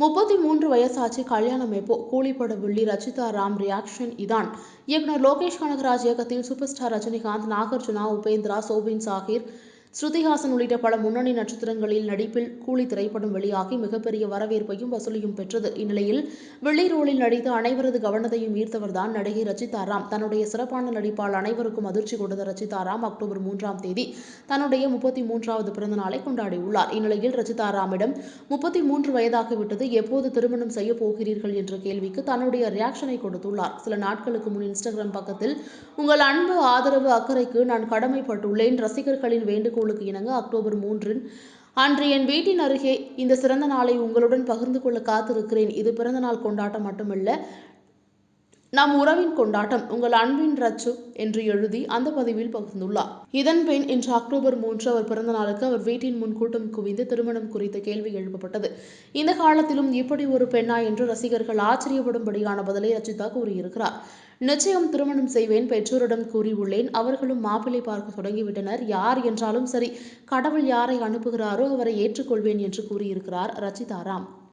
முப்பத்தி மூன்று வயசாச்சு கல்யாணம் எப்போ? கூலிப்பட வில்லி ரச்சிதா ராம் ரியாக்ஷன் இதான். இயக்குனர் லோகேஷ் கனகராஜ் இயக்கத்தில் சூப்பர் ஸ்டார் ரஜினிகாந்த் நாகார்ஜுனா உபேந்திரா சோபின் சாகிர் ஸ்ருதிஹாசன் உள்ளிட்ட பல முன்னணி நட்சத்திரங்களில் நடிப்பில் கூலி திரைப்படம் வெளியாகி மிகப்பெரிய வரவேற்பையும் வசூலியும் பெற்றது. இந்நிலையில் வெள்ளி ரோலில் நடித்து அனைவரது கவனத்தையும் ஈர்த்தவர்தான் நடிகை ரச்சிதா ராம். தன்னுடைய சிறப்பான நடிப்பால் அனைவருக்கும் அதிர்ச்சி கொடுத்த ரச்சிதா ராம் அக்டோபர் மூன்றாம் தேதி தன்னுடைய முப்பத்தி மூன்றாவது பிறந்த நாளை கொண்டாடியுள்ளார். இந்நிலையில் ரச்சிதா ராமிடம் முப்பத்தி மூன்று வயதாகிவிட்டது எப்போது திருமணம் செய்ய போகிறீர்கள் என்ற கேள்விக்கு தன்னுடைய ரியாக்ஷனை கொடுத்துள்ளார். சில நாட்களுக்கு முன் இன்ஸ்டாகிராம் பக்கத்தில் உங்கள் அன்பு ஆதரவு அக்கறைக்கு நான் கடமைப்பட்டுள்ளேன். ரசிகர்களின் வேண்டுகோள் வேண்டுகோளுக்கு இணங்க அக்டோபர் மூன்று அன்று என் வீட்டின் அருகே இந்த சிறந்த நாளை உங்களுடன் பகிர்ந்து கொள்ள காத்திருக்கிறேன். இது பிறந்த நாள் கொண்டாட்டம் மட்டுமல்ல நம் உறவின் கொண்டாட்டம் உங்கள் அன்பின் ரச்சு என்று எழுதி அந்த பதிவில் பகிர்ந்துள்ளார். இதன் பின் இன்று அக்டோபர் மூன்று அவர் பிறந்த நாளுக்கு அவர் வீட்டின் முன் கூட்டம் குவிந்து திருமணம் குறித்த கேள்வி எழுப்பப்பட்டது. இந்த காலத்திலும் இப்படி ஒரு பெண்ணா என்று ரசிகர்கள் ஆச்சரியப்படும்படியான பதிலை ரச்சிதா கூறியிருக்கிறார். நிச்சயம் திருமணம் செய்வேன் பெற்றோரிடம் கூறியுள்ளேன். அவர்களும் மாப்பிள்ளை பார்க்க தொடங்கிவிட்டனர். யார் என்றாலும் சரி கடவுள் யாரை அனுப்புகிறாரோ அவரை ஏற்றுக்கொள்வேன் என்று கூறியிருக்கிறார் ரச்சிதா ராம்